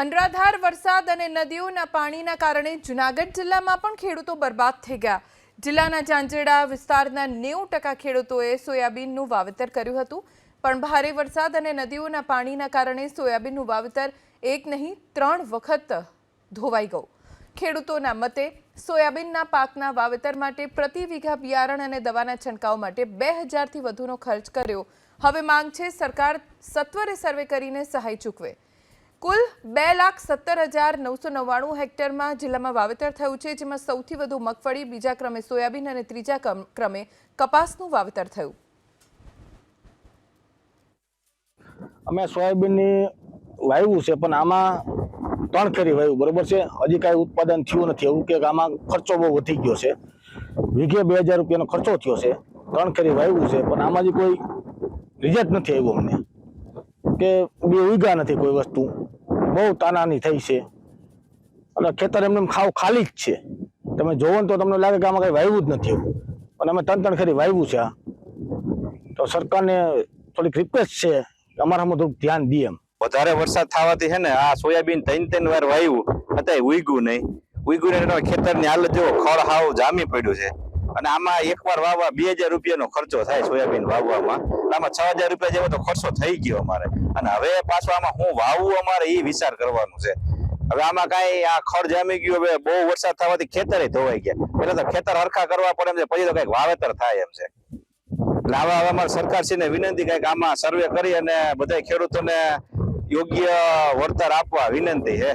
અનરાધાર વરસાદ અને નદીઓના પાણીના કારણે જૂનાગઢ જિલ્લામાં પણ ખેડૂતો બરબાદ થઈ ગયા. જિલ્લાના ઝાંઝેડા વિસ્તારના નેવું ટકા ખેડૂતોએ સોયાબીનનું વાવેતર કર્યું હતું. પણ ભારે વરસાદ અને નદીઓના પાણીના કારણે સોયાબીનનું વાવેતર એક નહીં, ત્રણ વખત ધોવાઈ ગયું. ખેડૂતોના મતે સોયાબીનના પાકના વાવેતર માટે પ્રતિ વીઘા બિયારણ અને દવાના છંટકાવ માટે બે હજારથી વધુનો ખર્ચ કર્યો. હવે માંગ છે સરકાર સત્વરે સર્વે કરીને સહાય ચૂકવે. કુલ બે લાખ સત્તર હજાર નવસો નવ્વાણું હેક્ટરમાં જિલ્લામાં વાવેતર થયું છે, જેમાં સૌથી વધુ મગફળી, બીજા ક્રમે સોયાબીન અને ત્રીજા ક્રમ- કપાસનું વાવેતર થયું. અમે સોયાબીનની વાવ્યું છે, પણ આમાં ત્રણ ખેરી વાવ્યું, બરોબર છે? હજી કાંઈ ઉત્પાદન થયું નથી, એવું કે આમાં ખર્ચો બહુ વધી ગયો છે. વીઘે બે હજાર રૂપિયાનો ખર્ચો થયો છે ત્રણ ખેરી વાવ્યું છે, પણ આમાં કોઈ રિઝલ્ટ નથી આવ્યું અમને. કે બે વીઘા નથી કોઈ વસ્તુ. બહુ તાનાની થઈ છે. અને ખેતર એમને એમ ખાવ ખાલી જ છે. તમે જોવો ને તો તમને લાગે કે આમાં કંઈ વાવ્યું જ નથી પણ અમે ત્રણ ત્રણ ખરી વાવ્યું છે તો સરકારને થોડીક રિક્વેસ્ટ છે અમારામાં થોડુંક ધ્યાન દઈએ એમ. વધારે વરસાદ થવાથી છે ને આ સોયાબીન ત્રણ ત્રણ વાર વાવ્યું અત્યારે ઉગ્યું નહીં. ઉગ્યું નહીં ખેતરની હાલત જો ખળ હાવ જામી પડ્યું છે. અને આમાં એકવાર વાવવા બે હજાર રૂપિયાનો ખર્ચો થાય સોયાબીન વાવવામાં. આમાં છ હજાર રૂપિયા જેવો તો ખર્ચો થઈ ગયો અમારે. અને હવે પાછો આમાં હું વાવવું અમારે એ વિચાર કરવાનું છે. હવે આમાં કાંઈ આ ખડ જામી ગયું, હવે બહુ વરસાદ થવાથી ખેતરે ધોવાઈ ગયા. એટલે તો ખેતર હરખા કરવા પડે એમ છે, પછી તો કંઈક વાવેતર થાય એમ છે. એટલે આવા હવે અમારે સરકારશ્રીને વિનંતી કંઈક આમાં સર્વે કરી અને બધા ખેડૂતોને યોગ્ય વળતર આપવા વિનંતી છે.